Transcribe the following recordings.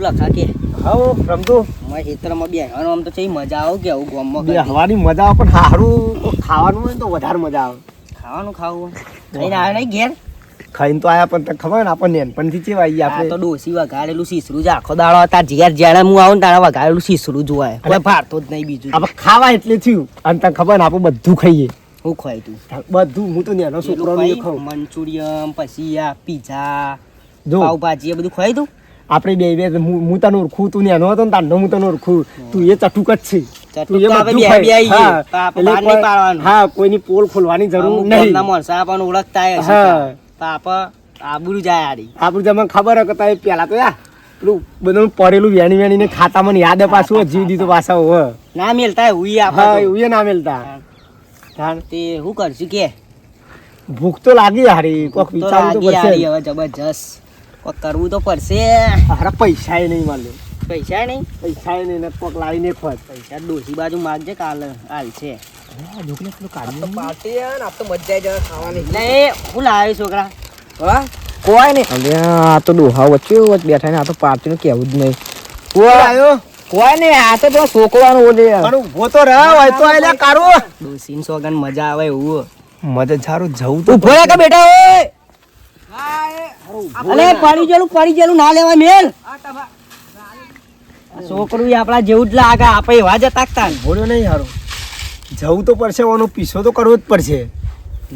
રમતું? ખેતરમાં બેસવાનું આમ તો છે મજા આવે કે આવું ગામમાં બે કરતી. મજા આવે પણ સારું ખાવાનું હોય તો વધારે મજા આવે. ખાવાનું ખાવું. ખાઈને આવે નહીં ઘેર? ખાઈને તો આયા પણ તને ખબર ને આપણને નેનપણથી ચેવા આવીએ આ તો ડોસી વઘારેલું સીસરું જ આખો દાડો હતા ઘેર જ્યારે હું આવું તારા વઘારેલું શીસરું જોવાય. કોઈ ભારતો જ નહીં બીજું. આપણે ખાવા એટલે થયું. અને તને ખબર ને આપણે બધું ખાઈએ. હું ખવાય તું. બધું હું તો નાનો છોકરો ખાઉં. મંચુરિયમ પછી આ પીઝા પાવભાજી એ બધું ખવાય તું? આપણે બે બે હું હું તને ઓળખું તું નાનો હતો ને તારનો હું તને ઓળખું તું એ ચટુક જ છે. હા. હા કોઈની પોલ ખોલવાની જરૂર નહીં. ઓળખતા હા. આપણે જાય આડી. આપણું તમને ખબર હતા પેલા તો યા પેલું બધું પડેલું વેણી વ્યાણી ખાતા મને યાદ હે પાછું જીવ દીધું પાછા હવે ના મેલતા હુઈ હા હુઈ ના મેલતા. હા. તે હું કરશું કે? ભૂખ તો લાગી હારી કોક વિચારું તો પડશે. જબરજસ્ત. કરવું તો પડશે. અરે પૈસા નહીં મળે. પૈસા નહીં? પૈસા નહીં ને કોક લાવીને ખોજ પૈસા ડોસી બાજુ માગજે કાલ હાલ છે. છોકરા. કોઈ નહીં. આ તો ડોહા વચ્ચે બેઠા ને આ તો પાર્ટી નું કેવું જ નહીં. કોઈ કોઈ નહીં આ તો પેલો છોકરાનું ઊભો તો રહે હોય તો આયલા કારો ડોસીન સોગન મજા આવે એવું મજા સારું જવું તો બેઠા કે બેટા ઓય અલે પડી ગયેલું પડી ગયેલું ના લેવાય મેલ. છોકરું આપણા જેવું જ લાગે આપણે એવા જ તાકતા ભોળ્યો નહીં હારો. જવું તો પડશે ઓનો પીછો તો કરવો જ પડશે.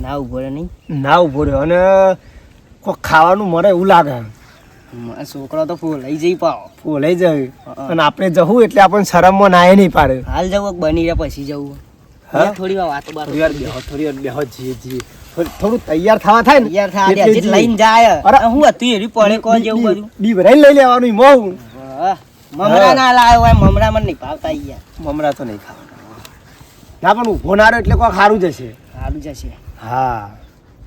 ના ઊભો રહે નહીં. ના ઊભો રહ્યો અને કોક ખાવાનું મળે એવું લાગે. આ છોકરો તો ફૂલ લઈ જઈ પાવ. ફોલાઈ જાય. અને આપણે જવું એટલે આપણને શરમમાં નાય નહીં પાડે. હાલ જવું બની રહ્યા પછી જવું. થોડી વાર વાતો થોડી વાર બેહો થોડી વાર બેહો જીએ જીએ થોડું- તૈયાર થવા થાય ને તૈયાર થા એટલે હજી લઈને જાય. અરે, હું હતું એરી પડે કોણ જેવું બધું બી ભરાઈ લઈ લેવાનું મો હું. મમરા ના લાવ્યો હોય મમરા મને નહીં ભાવતા યાર. મમરા તો નહીં ખાવા ના પણ ઊભો ના એટલે કોઈ સારું જશે. સારું જશે. હા.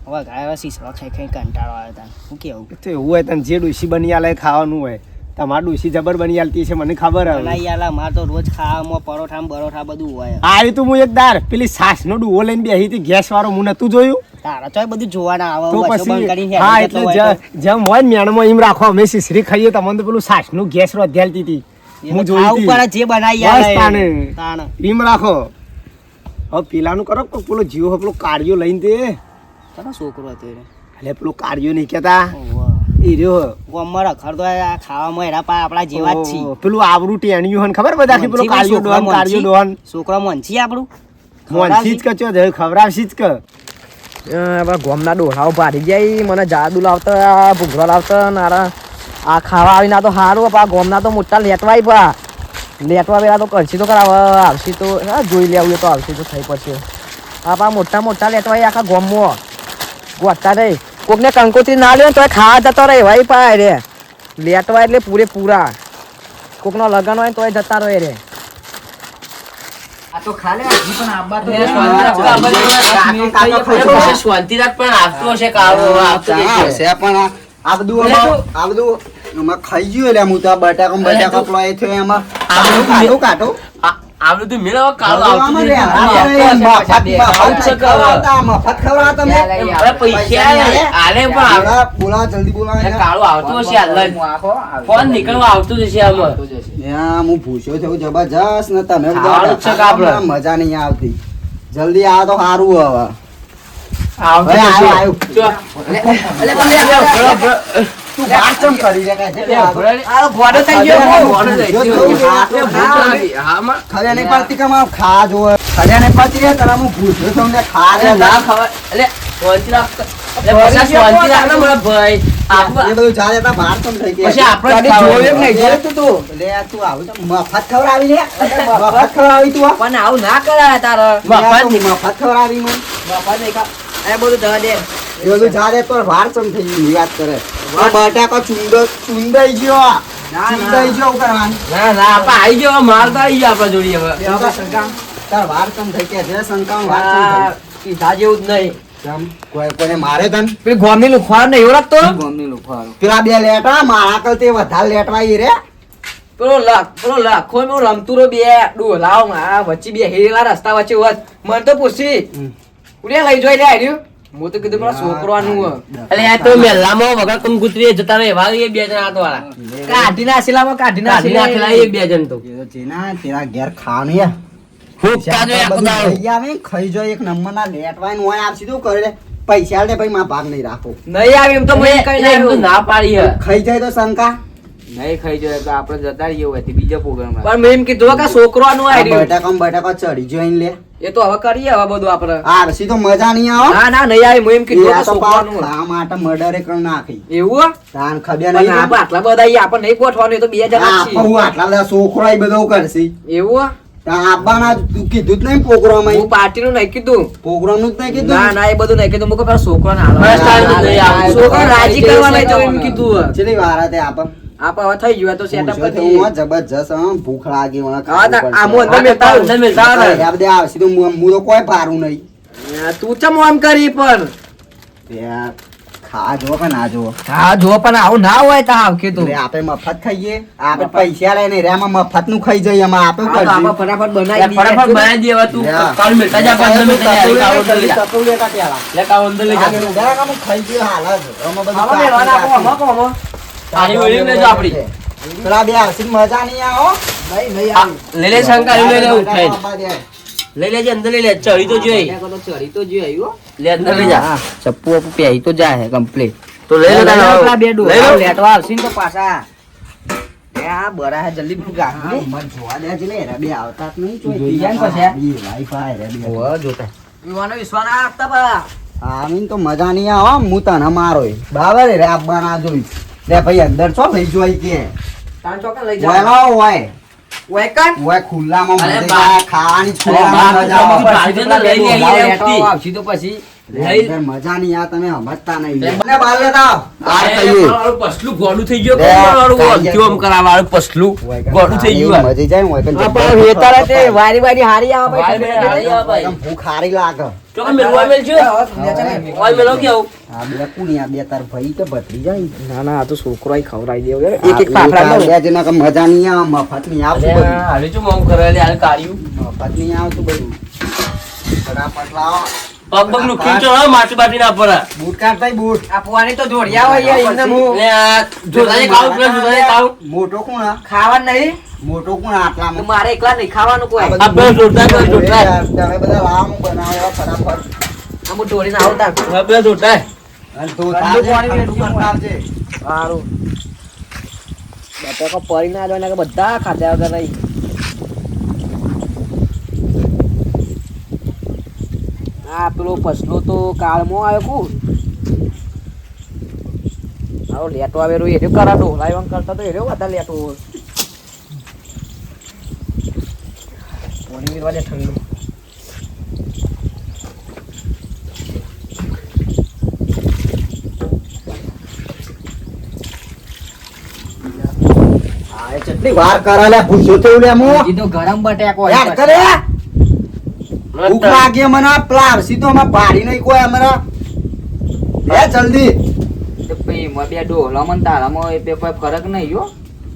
હવે ગાયો ખાઈ ખાઈ કંટાળો આવ્યો તા હું કેવું? તો એવું હોય તને જે ડોસી બની આલે ખાવાનું હોય. તમારી ડોસી જબર બની આલતી છે મને ખબર હવે. ના યાલા માર તો રોજ ખાવામાં પરોઠા બરોઠા બધું હોય. આ તું હું એક દાર. પેલી સાસ નો ડુઓ લઈને બેહી હતી ગેસ વાળો હું નતું જોયું. તારા ચોય બધું જોવાના આવે તો પછી હા એટલે જેમ હોય ને મેણમાં એમ રાખો અમે સિસરી ખાઈએ તમને તો પેલું સાસનું ગેસ રો ધ્યાલતી હતી. હું જોઈ. પડે જે બનાવી આવે તાણે. એમ રાખો. હવે પેલાનું કરો પેલો જીવો પેલો કાર્યો લઈને તે છોકરો હતો એટલે પેલું કાર્યો નહીં કેતા ઓહો. એ રહ્યો ગોમમાં રખડતો આ ખાવામાં એના પા આપણા જેવા જ છીએ. પેલું આવરું ટેણિયું હોય ખબર બધા કે પેલો મોંચી કાર્યો છોકરા ડોહન કાર્યો મોંચી. ડોહન. છોકરો મોંચી આપણું? મોનથી જ કચો જ ખવડાવશી જ કે. ગોમના ડોહાઓ ભારી જાય મને જાદુ લાવતા ભૂગરો લાવતા ને આરા આ ખાવા આવીને ના તો સારું પા ગોમના તો મોટા લેટવાય પા. લેટવા પેલા તો કરશી તો કરાવ આવશી તો જોઈ લેવું એ તો આવશી તો થઈ પડશે. આ પા મોટા મોટા લેટવાય આખા ગોમમાં. ગોઠતા રે કોકને કંકોત્રી ના લે તો ખાવા જતો રહે ભાઈ પાય રે. લેટવા એટલે પૂરે પૂરા. કોકનો લગન હોય તોય જતા રહે રે. આ બધું આમાં- આ બધું ખાઈ ગયું એટલે હું તો આ બટાકો બટાકો થયો એમાં. કાઢો. કાઢો આમાં રે, આ તો મફત- મફત ખવડાવતા, મફત ખવડાવતા તમે. બોલા- બોલા જલ્દી બોલા ત્યાં હું ભૂસ્યો તમે છે કે આપણે? તમને મજા નહીં આવતી. જલ્દી આ તો સારું હવે. આવ્યો. તું વાત ચમ કરી રહ્યા છે? આ ગોડો થઈ ગયો ખબર નહીં પડતી કે મારે ખા જોવે ખબર નહીં પડતી કે તને હું ભૂસ્યો છું. ને ખા રે ના એ બધું ચાલે તા બહાર ચમ થઈ ગયા? કદી જોયું નહીં, જોયું તું તું? એટલે તું આવું મફત ખવડાવી લે. મફત? ખવડાવી તું પણ આવું ના કરાય તારે. આ તું મફત ખવડાવી મને. એ બધું જવા દે. એ બધું જાડે તો વાર ચમ થઈ ગઈ યાદ વાત કરે. બટાકો ચુંદ ચુંદાઈ ગયો ચુંદાઈ ગયો કરવાનું ના ના આપા આવી ગયો માર તો આવી ગયો આપણા જોડી હવે. તાર વાર ચમ થઈ ગયા છે શંકામાં વાર કીધા જેવું જ નહીં. કોઈને મારે તન? પેલી ગોમની લુખવાડ નહીં એવું લાગતો પેલા બે લેટા મારા કરતે વધારે લેટવા ઈ રે. પેલો લખ પેલો લખો મેં રમતું રહ્યો બે ડોલાવ આ વચ્ચે બે હેરેલા રસ્તા વચ્ચે વચ મને તો પૂછી. ઉડ્યા લઈ જોઈ લે આવ્યું હું તો કીધું પેલા છોકરાનું હે. એટલે આ તો મેલ્લામાં વગર કંકુતરીએ જતા રહે એવા એ બે જણ હાથવાળા કાઢી નાખેલામાં કાઢી કાઢી નાખેલા એ બે જણ તો. જેના તેરા ઘેર ખાવાનું યાર. ફૂંકતા જોઈએ આખો દાડો. ને, ખાઈ જાય એક નંબરના લેટવાય ને હોય આપ સીધું કરે પૈસા લે ભાઈ માં ભાગ નહીં રાખો. નહીં આવે એમ તો મેં કઈ ના ના પાડી હે. ખાઈ જાય તો શંકા. નહીં ખાઈ જાય તો આપણે જતા રહીએ હોય બીજા પ્રોગ્રામ પણ મેં એમ કીધું કે છોકરાનું આ આઈ બટાકા ને બટાકા ચડી જોઈને લે. એ તો હવે કરીએ હવે બધું આપણે. આરસી તો મજા નહીં આવે? ના ના નહીં આવે હું એમ કીધું કે તો પાછું છોકરાનું માટે મર્ડરે કરી નાખી. એવું તાન ખબર નહીં આપણે આટલા બધા અહીંયા આપણે નહીં ગોઠવાનું એ તો બે જણા છીએ. હું આટલા બધા છોકરો એ બધું કરશે. એવું આપવાના કીધું જ નહીં પ્રોગ્રામ હું પાર્ટીનું નહીં કીધું. પ્રોગ્રામનું જ નહીં કીધું? ના ના એ બધું નહીં કીધું. પેલા નહીં. રાજી કરવાના એમ કીધું. હે. વાર હતી આપણ આપણે થઈ ગયું તો સેટઅપ કરી હું જબરજસ્ત હં, ભૂખ લાગી મને આ હું અંદર મેલતા. અંદર મેલતા. આ બધા આવશે તો હું હું કોઈ પારું નહીં. તું ચમ આમ કરી પણ? ખા જો પણ આ જો ખા જો પણ આવું ના હોય તો આવ કીધું એટલે આપે મફત ખાઈએ આપણે પૈસા લઈને રેમાં મફતનું ખાઈ જઈએ એમાં આપે આ તો ફટાફટ બનાવી ફટાફટ બનાવી દે હવે તું કાલ મિલતા જા પણ અંદર મિલતા કાવ અંદર. લે જા. આ કામ ખાઈ ગયો હાલ જ. આમાં બધું વળી લેજો. પેલા બે મજા નહીં આવો નહીં, નહીં આવે. લે શંકા લઈ લે ઉઠાઈને. લઈ લેજે અંદર લઈ લે ચડી તો જોઈ ચડી તો જોઈએ લે અંદર લઈ જા ચપ્પુ વપ્પુ પહેરી તો જાય કમ્પ્લીટ તો લઈ લે તારે બે હવે. ડોહા લઈ લો. લેટવા આવશે ને તો પાછા એ આ બરા જલ્દી ભૂખ હા, જોવા દે છે રે બે આવતા જ નહીં જોઈ. જોઈ જાય પછી? વાઈફાઈ રે બે. ઓહો, જોતા. વિવાનો વિશ્વાસ આપતા પા. આવીને તો મજા નહીં આવે હું તને મારો બરાબર રે આપવાના જોઈશ લે ભાઈ અંદર છો લઈ જોઈ કે તાન ચોકા લઈ જાઓ. વેલો હોય વેકન. હોય ખુલ્લામાં અરે મજા ખાવાની ખુલ્લામાં મજા આવે. લઈ લે. આવશે તો પછી મજા નહીં આ તમે સમજતા નહીં. લે, લેતા આવો. બહાર અરે, ખાઈએ. મારું પસલું ગોળું થઈ ગયું. લે, મારું કાંઈ આમ આમ કરાવવા પસલું? હોય થઈ ગયું મજી જાય હોય કે આ જબ્બર પણ વેતાળે તે વારી વારી હારી આવે ભાઈ. વારી વારી હારી આવે. એકદમ ભૂખ હારી લાગે. ચોકે મેલવા મેલજો. ઓય મેલો કેવું? આ બે કુણિયા બે તાર ભાઈ કે ભત્રી જાય. ના ના આ તો છોકરો ખવડાવી દેવો એક મજા નહીં આવે મફત નહીં બધું. હાલે કાઢ્યું. મફત નહીં આવતું બધું. ફટાફટ લાવો. પગ પગનું ખીચો હા માટી બાટી ના પડે. બૂટ કાઢ બૂટ. આ પોવાની તો જોડિયા હોય યાર એમને હું લે, આ જોતાને ખાવું, પેલા જોતાને ખાવું. મોટો કોણ ખાવા નહીં? મોટો કોણ આટલા મારે એકલા નહીં ખાવાનું કોઈ. આ આ પેલો જોરદાર, પેલો તમે બધા આમ બનાવ્યા ફટાફટ. આ ઢોળીને આવતા આ પેલો જોરદાર. અને તું થાજે, ઠંડુ આવજે. સારું. બટાકો પડી ના દો કે બધા ખાધા વગર નહીં આ પેલો ફસલો તો કાળમો આવ્યો કુ આવો લેટો આવેલો એ કરા કરાટો વાંગ કરતા તો એ વધારે લેટો પાણી દે ઠંડુ? કેટલી વાર કરાલે ભૂસ્યો થયું લે ગરમ બટેકો યાર કરે. ભૂખ લાગી મને પ્લાર સીધો તો અમે પાડી નહીં કોઈ અમારા લે જલ્દી. તો બે ડોહલામાં ને તારામાં એ બે કોઈ ફરક નહીં હો.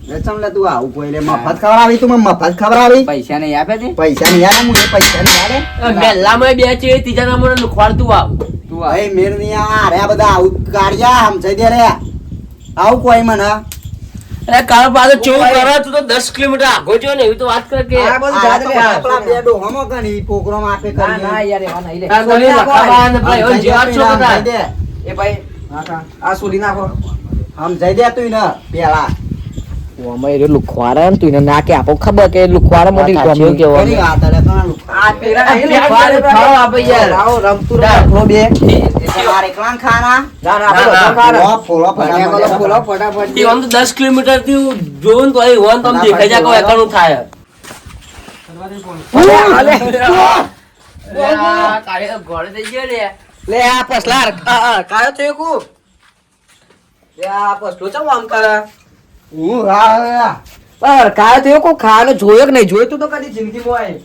વેચમ લે તું આવું કોઈ લે મફત ખવડાવી તું મને મફત ખવડાવી. પૈસા નહીં આપે તે? પૈસા નહીં આવે હું એ પૈસા નહીં આવે. આ મેલ્લામાં બે છે ત્રીજા નંબરનું લુખવાડતું આવ. તું આ એ મેર નહીં આ રે બધા આવું કાઢ્યા સમજાઈ દે રે. આવું કોઈ મને. અરે કાલ પાછો ચેવું કરે તું તો દસ કિલોમીટર આગો જો ને એવી તો વાત કર કે આ બધું જાત રે આ. બે ડોહામાં ઘણી પ્રોગ્રામ આપે ના ના યાર એવા નહીં લે. આ ગોળી ભાઈ. હવે જેવા છો બધા. એ ભાઈ આ સોલી નાખો. સમજાઈ દે તું ને પેલા. ઓમાં એ લુખવારા ને તું એને ના કે આપો ખબર કે લુખવારા મોટી કેવો આ લુખવારા આપે યાર. આવો રમતું રાખો બે દસ કિલોમીટરથી જોઉં તો એ હોન દેખાઈ જાય એકાણું થાય. લે, આ કાળે ઘોડે થઈ ગયો લે. લે આ પસલા આ, આ, કાયો થયો કુ લે આ પસલો ચમ આમ કરે? હું હા પર કાયો થયો કો ખાવાનો જોયો કે નહીં? જોયું તું તો કદી જિંદગીમાં હોય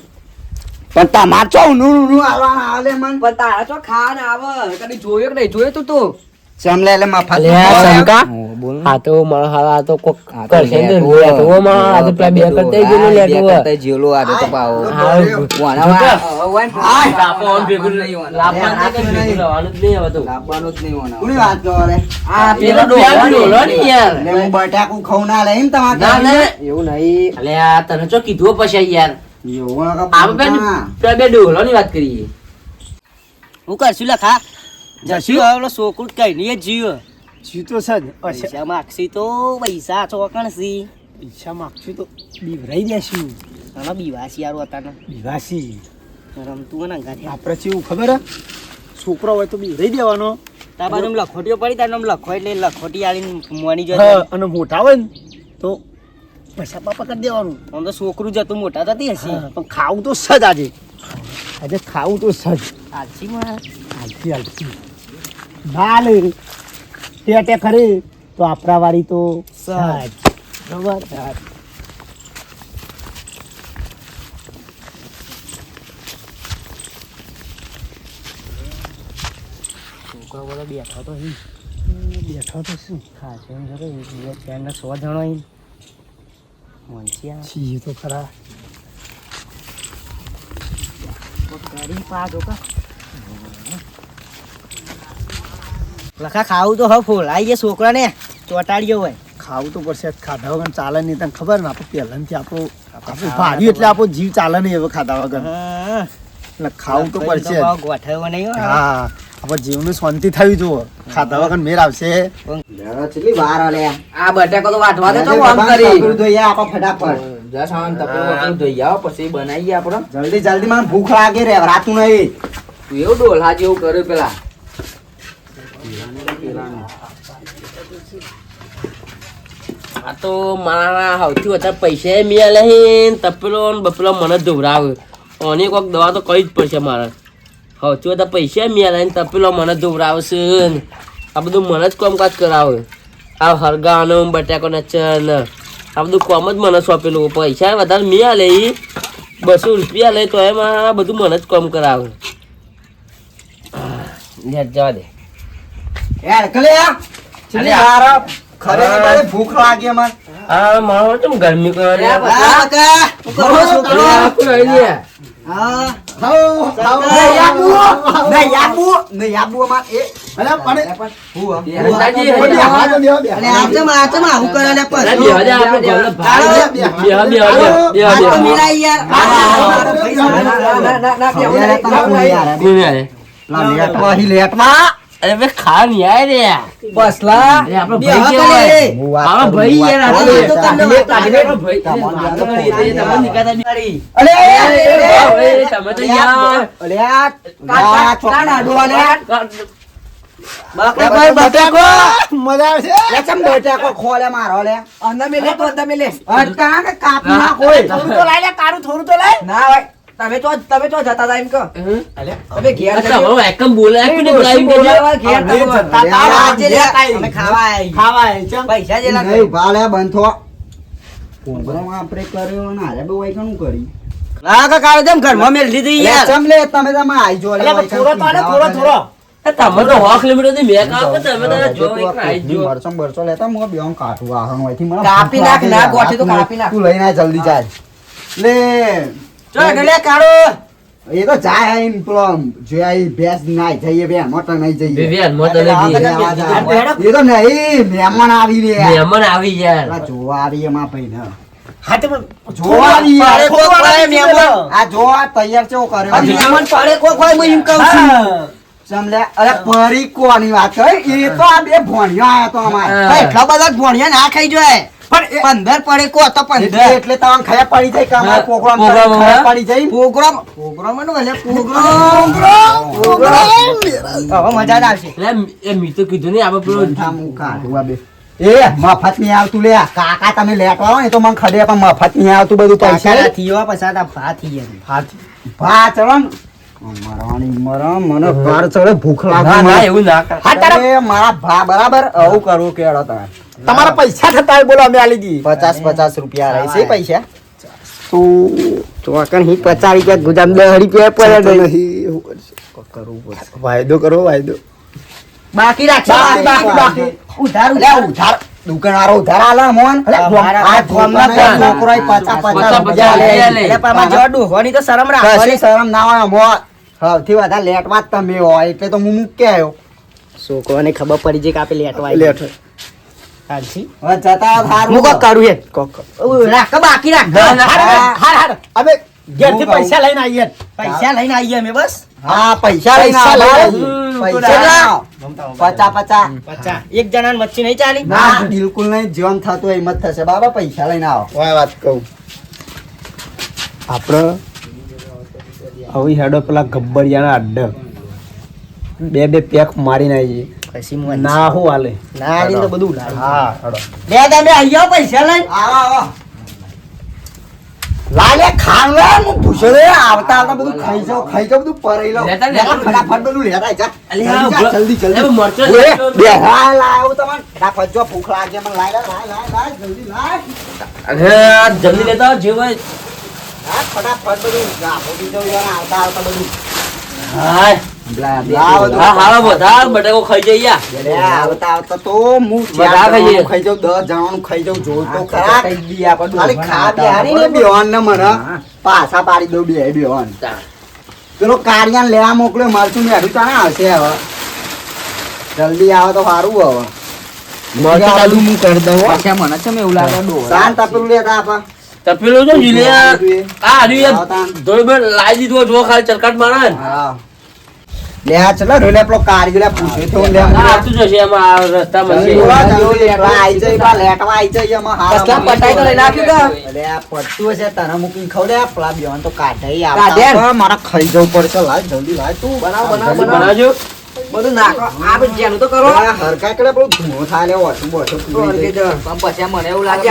પણ તમાર ચો નું નું આવવાના આલે મન. પણ તારા તો ખાન આવે. કદી જોયો કે નહીં? જોયો તું તું. ચમલે એટલે મફત અલ્યા, શંકા? આ તો તો કોક કરશે ને લેટવો. લેટવો માં આ તો પેલા બે કરતા ગયેલો આ બે લેટવો જેલો આ તો પાવો. વાના વા- હવે વાન- લાપવાનું ભેગું લાપવાનું તો ભેગું રહેવાનું જ નહીં હવે તો. લાવવાનું જ નહીં વાના. કોની વાત કરો રે? આ પેલો ડોહો ડોહો યાર. એટલે હું બટાકું ખાઉં ના લે એમ તમારે ના. એવું નહીં. અલ્યા, તને ચો કીધું પછી યાર. આપણે વાત કરીએ હું કરશું લખા જશું હવે સોકુટ છોકરું કઈ નહીં જીવ જીતો છે જ પૈસા માગશી તો પૈસા ચોકણ પૈસા માગશું તો બીવરાઈ દેશું અને બીવાસી યાર હતા બીવાસી રમતું હોય ને અંગાથી આપણે કેવું ખબર છોકરો હોય તો બીવરાઈ દેવાનો તારા બાજુ લખોટીઓ પડી તારે આમ લખો એટલે લખોટી આવીને મોની જાય અને મોટા હોય ને તો પૈસા પાપા કરી દેવાનું આમ તો છોકરું જતું મોટા થતી હશે પણ ખાવું તો સજ આજે આજે ખાવું તો સજ આલસી માં આલસી આલસી બાલ ટેટે ખરી તો આપણા વાળી તો સજ હા. છોકરો બધો બેઠો તો બેઠો તો શું ખાશે એમ જતો સો જણો મોનસિયા છીએ તો ખરા લખા ખાવું તો હવે ફોલાઈ ગયા છોકરા ને ચોટાડ્યો હોય ખાવું તો પડશે ખાધા વગર ચાલે નહીં તને ખબર ને આપણે પહેલાંથી આપણું આપણે ભાર્યું એટલે આપણો જીવ ચાલે નહીં હવે ખાધા વગર એટલે ખાવું તો પડશે. ગોઠવ્યો નહીં હો. આપણે જીવનું શાંતિ થવી જુઓ. ખાતા વખત મેર આવશે. કેટલી વાર આલે આ બટાકો તો વાટવા દે તો આમ કરી. તપેલું ધોઈ ફટાફટ. જા સામાન તપેલું ધોઈ આવો, પછી બનાવીએ આપણે. જલ્દી જલ્દી મને ભૂખ લાગે રે રાતું નહીં. તું એવું ડોલા જેવું કર્યું પેલા. આ તો મારા સૌથી વધારે પૈસા મેં નહીં તપેલો ને બપેલો મને જ અને કોઈક દવા તો કઈ જ પડશે મારે. સૌથી તો પૈસા મિયા તો તપેલો મને જ ધોવરાવશે ને. આ બધું મને જ કામકાજ કરાવે. આ હરગાનો બટાકો નચન આ બધું કોમ જ મને સોંપેલું. પૈસા વધારે મિયા લે ઈ. બસો રૂપિયા લે તો એમાં આ બધું મને જ કામ કરાવે. જવા દે. યાર કલે તારે ભૂખ લાગે મને આ મારો કેમ ગરમી કરે બકા. શું કરો છોકરો? હા, હાઉ, હાઉ. એ, પણ હું, દો, આમ આ કરે? દે, આપણે ભાઈ ના, તમે રે. તમે તમે લે. ભાઈ, બટાકો. મજા આવે છે લે, ચમ બટાકો ખોલે મારો લે. અંદર મેલે તો અંદર મેલે. અટકા કે કાપી નાખો. એ. થોડું તો લાય લે તારું થોડું તો લાય. ના ભાઈ તમે તો તમે તો જતા હતા એમ કહો તમે ઘેર અચ્છા, એકમ બોલાય કે બોલાય કે. ઘેર તમે જતા હતા. આજે લે કાંઈ. અમે ખાવા આવી ખાવા ચમ. પૈસા લાગે નહીં, ઊભા લે, બંધો. પ્રોગ્રામ આપણે કર્યો ને હારે બહુ વાયકાનું કરી. ના કાકા હવે તેમ ઘરમાં મેલ દીધી યાર ચમ લે, તમે તમે આઈ જો લે, થોડો તો આલે, થોડો, થોડો. તમે તો હોખ લીમડો થી મેં કામ તમે તારા જો એક આઈ જો. મરચો બરસો લેતા હું બેહું કાઢું વાહણ હોયથી મને કાપી નાખ, ના. ગોઠી તો કાપી નાખ. તું લઈને આય જલ્દી જાય લે ચો લે કાળો. એ તો જાય આઈને પ્લમ જે આઈ ભેંસ નાઈ જઈએ બે મોટર નહીં જઈએ. બેન, મોટર નહીં જઈએ. એ તો નહીં મહેમાન આવી રે મહેમાન આવી જાય જોવા આવી એમાં ભાઈ ને. હા, તે પણ જોવા આવી પાડે યાર. કોક હોય મહેમાન. આ જો આ તૈયાર છે કર્યો આ મહેમાન પાડે કોક હોય હું એમ કહું છું. હા. ચમ લે અરે પરી કોની વાત કરી એ તો આ બે ભણ્યો આયા તો અમારે એટલા બધા ભણ્યા ના ખાઈ જોઈએ પણ પંદર પડે કો તો પંદર. એટલે તમને ખયા પડી જાય કે પ્રોગ્રામ પ્રોગ્રામ ખયા પડી જાય પ્રોગ્રામ પ્રોગ્રામ નો એટલે પ્રોગ્રામ હવે મજા જ આવશે. એટલે એ મી તો કીધું નહીં આપણે પેલો બંધા મું બે. એ મફત નહીં આવતું લે કાકા તમે લેટવા હોય ને તો મને ખડે પણ મફત નહીં આવતું બધું પૈસા પછી આ ભા થઈ ગયા. ભા ચલો મરવાની મરમ મને ભાર ચડે ભૂખ લાગે એવું ના કર મારા ભા બરાબર આવું કરવું કેળો તમે. તમારા પૈસા થતા હોય બોલો અમે આલી દી પચાસ પચાસ રૂપિયા રહી છે પૈસા? ચોકન હી પચાસ રૂપિયા ગુદામ દસ રૂપિયા પડે. કરવું વાયદો કરો વાયદો. બાકી રાખશો બાકી, બાકી, બાકી. ઉધાર ઉધાર. ઉધાર. દુકાનવાળો ઉધાર આલે મોન. આ ગોમના ગોમના ગોમના છોકરાએ પચાસ પચાસ પચાસ પચાસ લે. લે, લે. એટલે પણ આમાં જેવા તો શરમ રાખવાની શરમ ના હોય મો સૌથી વધારે લેટમાં જ તમે હોય એટલે તો હું મૂકી આવ્યો. છોકરાને ખબર પડી છે કે આપણે લેટવા લેટ. હવે જતા થારું હું કોક કરું એ કોક. રાખ બાકી રાખ? ના, ના, હાર, હાર, હાર, હાર. અમે ઘેરથી પૈસા લઈને આવીએ. પૈસા લઈને આવીએ અમે બસ? હા પૈસા લઈને પૈસા આવો. લઈને હમ, પૈસા તો લઈને ના. આવો. પચાસ પચાસ પચાસ એક જણા વચ્ચે નહીં ચાલી? ના બિલકુલ નહીં. જીવન થતું એમ જ થશે. બાબા પૈસા લઈને આવો. વાત કહું. આપણે હવે હેડો પેલા ગબ્બરિયાના અડ્ડા બે બે પેક મારી આવીએ. પછી. ના હું હાલે. ના આવીને તો બધું ઉડાડી. હા હેડો બે તમે આઈ પૈસા લઈને. આવો આવો લાલે ખાવ લે હું આવતા આવતા બધું ખાઈ જાવ ખાઈ જાવ બધું પરાઈ લો લેતા, લેતા, લેતા. ફટાફટ બધું લેતા જા. અલે, જલ્દી હા, જા, ઊભા. જલ્દી જલ્દી. મરચો બે હા લાવ્યો તમને ફટાફટ જો ભૂખ લાગે મને લાય લાય લાય લાય જલ્દી લાય. અરે જલ્દી લેતા આવો, જે હોય. હા ફટાફટ બધું. આવતા આવતા. બધું. હા ને ને પાછા પાડી દઉં બે બેવાન પેલો કારિયાને લેવા મોકલ્યો મરચું મેળું તાણે આવશે હવે. જલ્દી આવે તો સારું હવે. મરચું ચાલુ હું કરી દઉં મને છે એવું લાગે શાંત આપેલું લેતા આપા. તપેલું જો જીલ્યા આ હરી આવતા. લાવી દીધું જો ખાલી ચરકાટ મારા હા. લે આ ચલો રે લે પેલો લે પૂછ્યો તો લે આ આવતું જશે એમાં આ રસ્તામાં છે. જલ્દી વા, જલ્દી લેટવા આઈ જાય, બા, લેટવા આઈ જાય એમાં હારા કસલા પટાઈ તો લઈને આપ્યું કા? અલે આ પડતું હશે તને મૂકીને ખવડે આ પેલા બેવાન તો કાઢાઈ આવતા હવે ખાઈ જવું પડશે લાય જલ્દી લાય તું બનાવ, બનાવ, બનાવજો બધું નાખો આ જેનું તો કરો આ કરે પેલું ધુઓ થાય ઓછું બોછું પીવી દે. પણ પછી મને એવું લાગે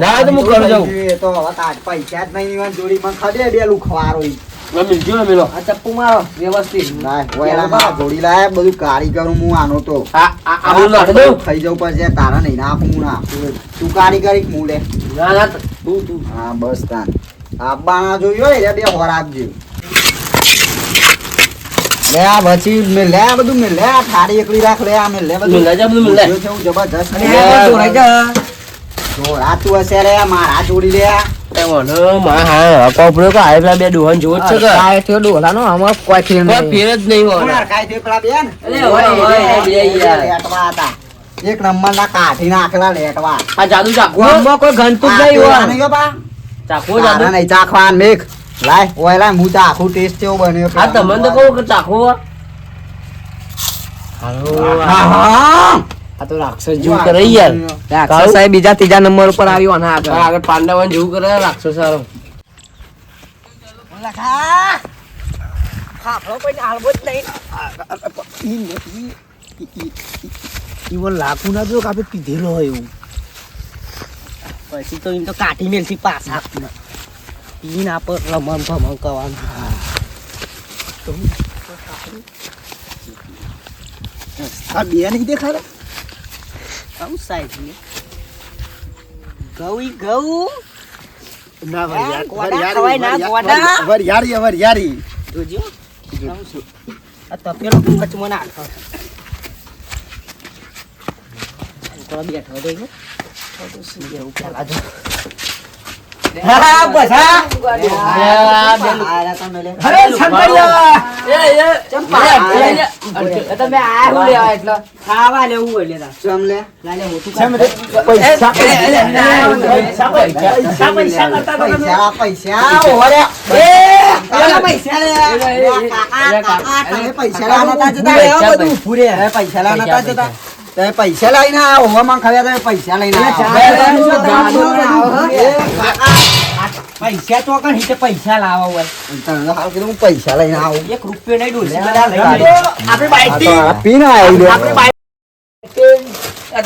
ના, તો હું ડોહા જાઉં. તો હવે તાર પૈસા જ નહીં જોડી માં ખડે બે લુખવારો ઈ. મિલજો ને મિલો. આ ચપ્પુ મારો વ્યવસ્થિત. લાય, ઓયલા માં જોડી લાય બધું કારીગર હું આનો તો. આ આ આ બધું દઉં. ખાઈ જવું પડશે તારા નહીં નાખું હું નાખું તું કારીગરી કે ના ના. તું તું. હા બસ તાન. આબાના જોયું હોય ને બે હોર આપજો. લે આ પછી મેં લે આ બધું મેં લે આ થાળી એકલી રાખ લે આ મેં લે બધું. મિલા જા બધું જો જબરજસ્ત. અને લે. આ બધું રહી જા. જોરાતું હશે રે મારા જોડી લે માં હા કોપડો કો આયલા બે દોહન જોત છે કે આ થયો ડોલાનો, આમાં કોઈ ફેર કોઈ ફેર જ નહીં હોય હરખાઈ થયું પેલા બેન? અલે, હોય, હોય, બે યાર. હતા. એક નંબર ના કાઢી નાખેલા લેટવા આ જાદુ ચાકુ ગામમાં કોઈ ગણતું જ નહીં હોય. નહીં બા? ચાકુ જાદુ નહીં ચાખવાન મેઘ લાય ઓય લાય હું ચાખું ટેસ્ટ કેવો બન્યો આ તમને તો કહું કે ચાકુ આહા. આ તો રાક્ષસ જેવું કરે યાર. રાક્ષસ સાહેબ બીજા ત્રીજા નંબર ઉપર આવ્યો અને આગળ. આગળ પાંડવન જેવું કરે રાક્ષસ સારો લાખું ના જો કે પીધેલો હોય એવું. પછી તો એમ તો કાઢી મેલથી પાછા પી ના પર રમણ ભમણ કરવાનું. આ બે નહીં દેખાડે? આવું સાહેબ ગૌ ઈ ગૌ. ના ના, ગોડા. વરિયાળી વરિયાળી જોજો. આવું શું આ તપેલો કચમાં નાખો છોકરો બેઠો ઈ. તો શું એવું પેલા જો. પૈસા પૈસા પૈસા પૈસા તમે. પૈસા લાવવા લાવવા લઈને આવો. હોવામાં ખવ્યા તમે પૈસા લઈને પૈસા તો કણ હિતે પૈસા લાવવા હોય. તને હાલ કીધું હું પૈસા લઈને આવું. એક રૂપિયો નહીં ડોસી બધા લઈ આપણે બાઈક આ તો આ પીને આવી.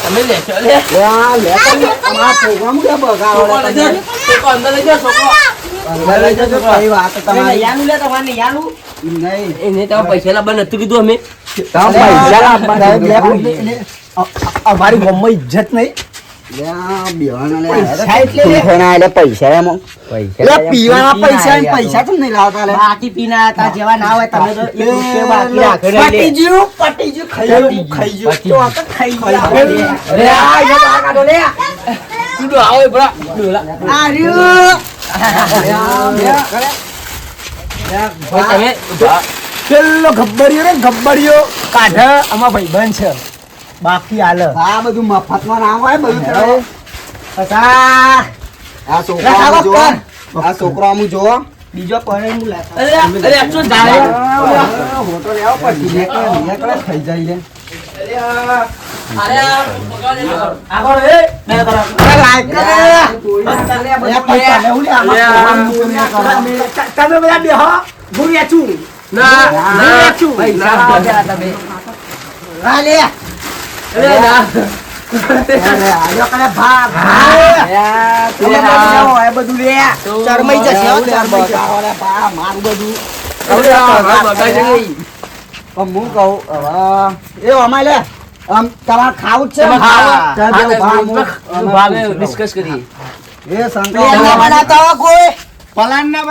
તમે લેશો લે. લે આ બગાડો અંદર લઈ જાઓ છોકરો. પૈસા લાવવા નતું કીધું અમે. પૈસા લાવવાના. અમારી ગામમાં ઇજ્જત નહીં. પેલો ગબ્બરિયો ને ગબ્બરિયો કાઢે અમારા ભાઈબંધ છે. બાકી હાલ. આ બધું મફતમાં ના હોય બધું. પછા. આ છોકરા જો આ છોકરા આમ જો. બીજો પડે હું લાતા. અરે અરે જાય હોટલ આવ પછી નીકળે, નીકળે, ખાઈ જાય લે. અરે આગળ એ કરો લાઈક કરે. તમે બધા બેહો. ના વેચું પૈસા તમે. લે. ખાવું જ છે ડિસ્કસ કરીએ એ. બનાવતા હો કોઈ પલાન ના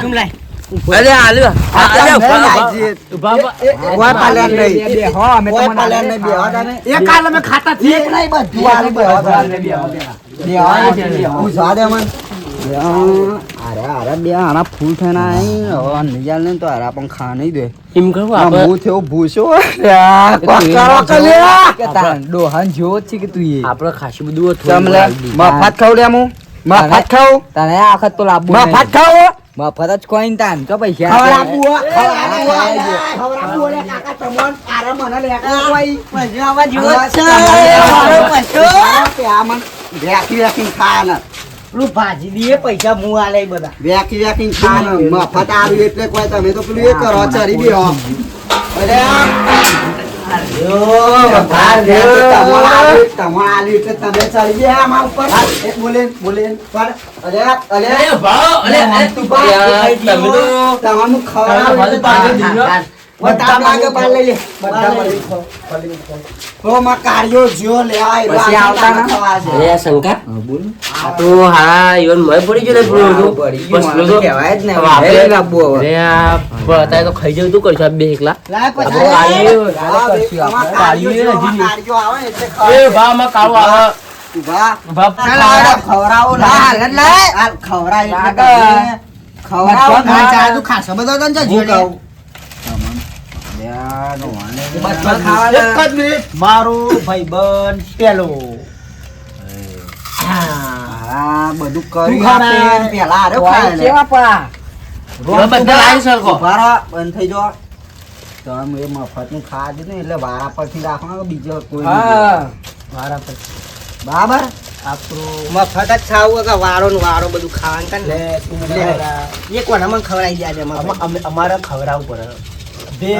તું લાય અરે હાલ આ અરે તો ઊભા નહીં ઊભા. લાગજે. ઊભા ઊભા. એ- એ- કોઈ પાલ્યા નહીં. કોઈ પાલ્યા નહીં, બેહો તમે. એક કાલ અમે ખાતા છીએ એક નહીં, બધું આલું હું જા. અરે, અરે, બે આના ફૂલ આઈ. હવે નિજાલ ને તો અરે પણ ખા નહીં દે એમ કહું મું થયો ભૂસો યાર, કોક છે કે લે. આપડે ખાસું બધું મફત ખાવ લે હું મફત ખાવ તને તો લાવવું મફત ખાવ મફત જ કોઈ ને તાન તો પૈસા ખવડાવવું હો, ખવડાવવું હો, ખવડાવવું કાકા તમોન, આરે મને લે, કોઈ પછી આવા જેવો છે. મારો મારો પૈસો. કે આ મને વેકી વેકીને ખાય પેલું ભાજી દીએ પૈસા મું આલે બધા. વેકી વેકીને ખાન મફત આવી એટલે કોઈ તમે તો પેલું એ કરો ચરી હો અરે તમારે તમારે આવ્યું એટલે તમે ચડી ગયા આમાં ઉપર. એ બોલે બોલે પર. અરે અરે. અરે ભાવ અરે અરે તું બા, યાર, તમે તો તમારું ખવડાવું બધા માગે બાર લઈ લે. બધા મળી ખાઓ, તો માં કાર્યો જ્યો લે આ પછી આવતા ના? ખાવા છે. અરે આ તો હા ઈવન મય પડી ગયો ને પેલું. પડી ગયું, બસ મારે કહેવાય જ ને, હવે આપણે- હવે. આ બતાય તો ખાઈ જવું તું કરશું? આ બે એકલા? લાય આપણે પછી કાઢીએ. હા, બે- કાર્યો જ્યો, આમાં કાર્યો આવે એટલે એ છે. માં કાળું આવે. ના, ના. જ. આ ખવડાય એટલે લાગે. તમે ખવડાવો બધો ખાય તું ખાશો? બધો તને જો હું જોડે. કહું. યાર, વાને. બધા ખાવાના. એક જ મિનિટ. મારો ભાઈબંધ પેલો બધું તું કરી ખાને. આપે ને પેલા. કેવા પા બધા થઈ જાઓ. તમે એ મફતનું ખાવા દીધું ને એટલે વારા પરથી રાખવાનું બીજો કોઈ મારા પછી બરાબર આપણું મફત જ ખાવું કે વારો નું વારો બધું ખાવાનું ને એક વાર અમને ખવડાવી દેજે અમારે ખવડાવવું પડે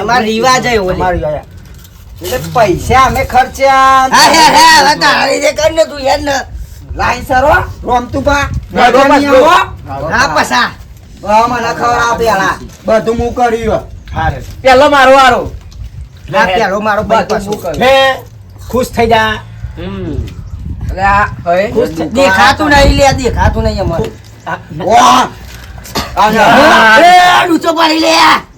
અમારે રિવાજ હે ઓલી. એટલે પૈસા અમે ખર્ચ્યા. હા, હા, હા, હવે તારી જે કર ને તું યાર ને. લાઈન સરો રોમતું પા. બધું બસ, નહીં આવો. હા, પસા. મને ખવડાવ પેલા. બધું હું કર્યું પેલો મારો વારો. હા, પેલો મારો. ખુશ થઈ જા. હમ અરે આ હવે દેખાતું નહીં લે દેખાતું નહીં અમારે. વાહ! ડૂચો પાડી લે.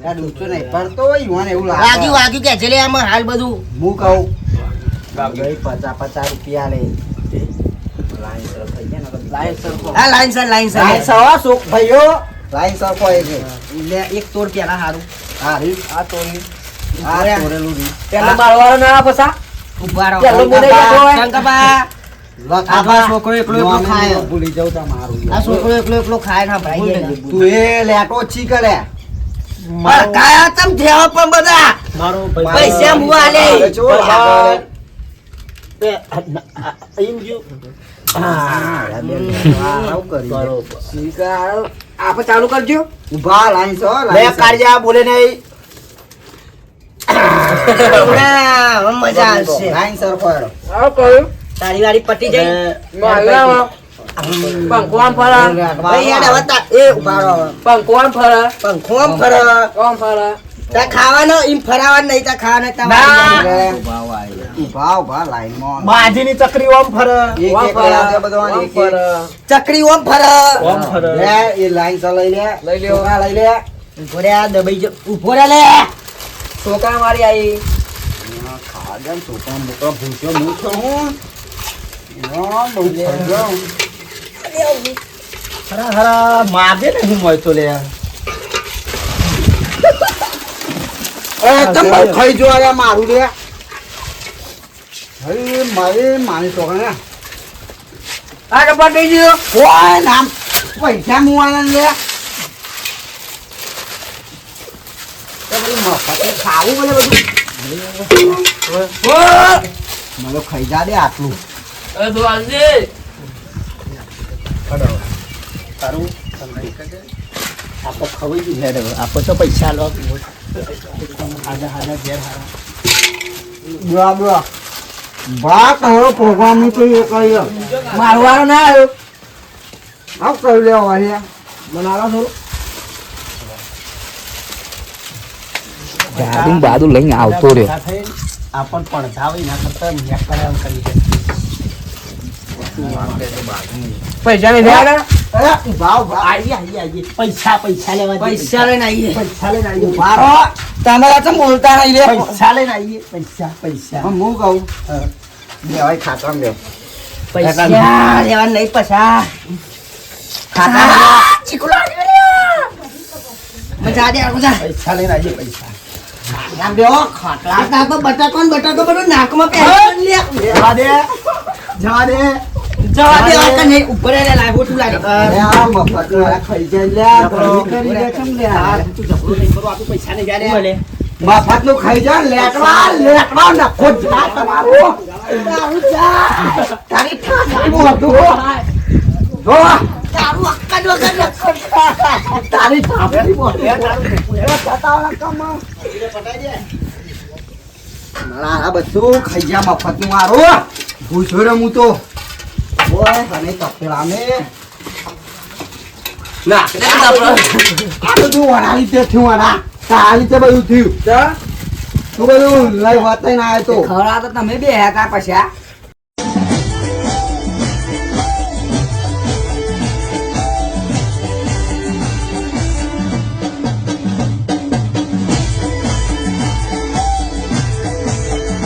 આ ડૂચો નહીં પડતો મને ઈવોને એવું લાગે. વાગ્યું વાગ્યું કે છે લે આમાં હાલ બધું. હું કહું. પચાસ પચાસ રૂપિયા લે. Line sir line sir. Line sir sir. ભાઈઓ. લાઈન સર કોઈ છે. લે એક તોડ પેલા હારું. હા રીત આ. આ તોરેલું પેલો ના પસા ઊભા રહો. શંકરબા આ છોકરો એકલો એકલો ખાય. ભૂલી જાઉં તમારું આ છોકરો એકલો એકલો ખાય ના ભરાઈ તું એ લેટો છી કરે. પણ કાયા તમ થયા પણ બધા? મારો પૈસા મુવા લે. હવે જો લાગે. હા, બેન, આ આવું કરી દે. સ્વીકાર આપણે ચાલુ કરજો. ઊભા લાઈન છો લે લાઈન સર. બોલે નહીં. મજા આવશે. Line sir. આવો કહ્યું. તારી વાળી પટી. જાય મારા પંખવામ ફરા. તા-. પંખવામ ફરા. પંખો આમ ફરે. કોમ ફરા. તા ખાવાનો ઈમ નહીં તા ખાવાના તા બાજીની ચકરી ઓમ ફરે. બધો ચકરી ઓમ ફરે. ઓમ ફરે. લે એ લાઈન લઈ લે. લઈ લે લઈ લે. ઊભો દબાઈ જો. ઊભો રે લે. છોકરા મારી આઈ. એમાં છોકરા બોકરા ભૂસ્યો હું. છું. હરા હરા માર ને હું મોય લે તમે ખાઈ જો આ મારું લે મારે મારી છોકરાને આ ડબ્બા દઈ ગયો કોઈ નામ પૈસા મુવાના લે તો ખાવું બધે બધું મને ખાઈ જા દે આટલું એ આજે તારું આપો ખવાઈ ગયું હેડ આપો તો પૈસા લો. હાજા હાજા ઘેર હારા. બા કહો પ્રોગ્રામની તો એ કહી મારવાનો ના આવ્યો. આવ કહી લેવા અહીંયા બનાવો થોડું. ગાડી બાદુ લઈને આવતો રહ્યો. આપણ પણ ધાવી ના કરતા કરી દે. પૈસા લેવાના એ ભાવ ભાવ આઈએ આઈએ આઈએ. પૈસા પૈસા લેવા. પૈસા લઈને આવીએ પૈસા લઈને આઈએ. મારો તમે તો બોલતા નહીં લે પૈસા લઈને આઈએ. પૈસા પૈસા. હું કહું? લેવાય ખાતા લે પૈસા લેવા નહીં પૈસા મજા દે પૈસા લઈને આઈએ પૈસા. આમ બેહો ખાટલા તાપો બટાકો ને બટાકો બધું નાકમાં પહેરી લે જવા દે જવા દે. જવા દે આ કને ઉપર લે લાય હોટું લાગે અરે આ મફત ખાઈ જાય લે કરી દે કેમ લે આ? તું ઝઘડો નહીં કરો આપું પૈસા નહીં જાય દે મફતનું ખાઈ જાય લેટવા લેટવા નખો જા તમારો. તારું જા. તારી હતું જો તારું આ બધું મફતનું મારું. ભૂસો રે હું તો. ઓય તને તપેલા ના આ બધું વરાળી તે થયું વરા તારી તે બધું થયું. તું બધું લઈ વાતાઈ ના આવ્યો તો. તમે બે હતા પૈસા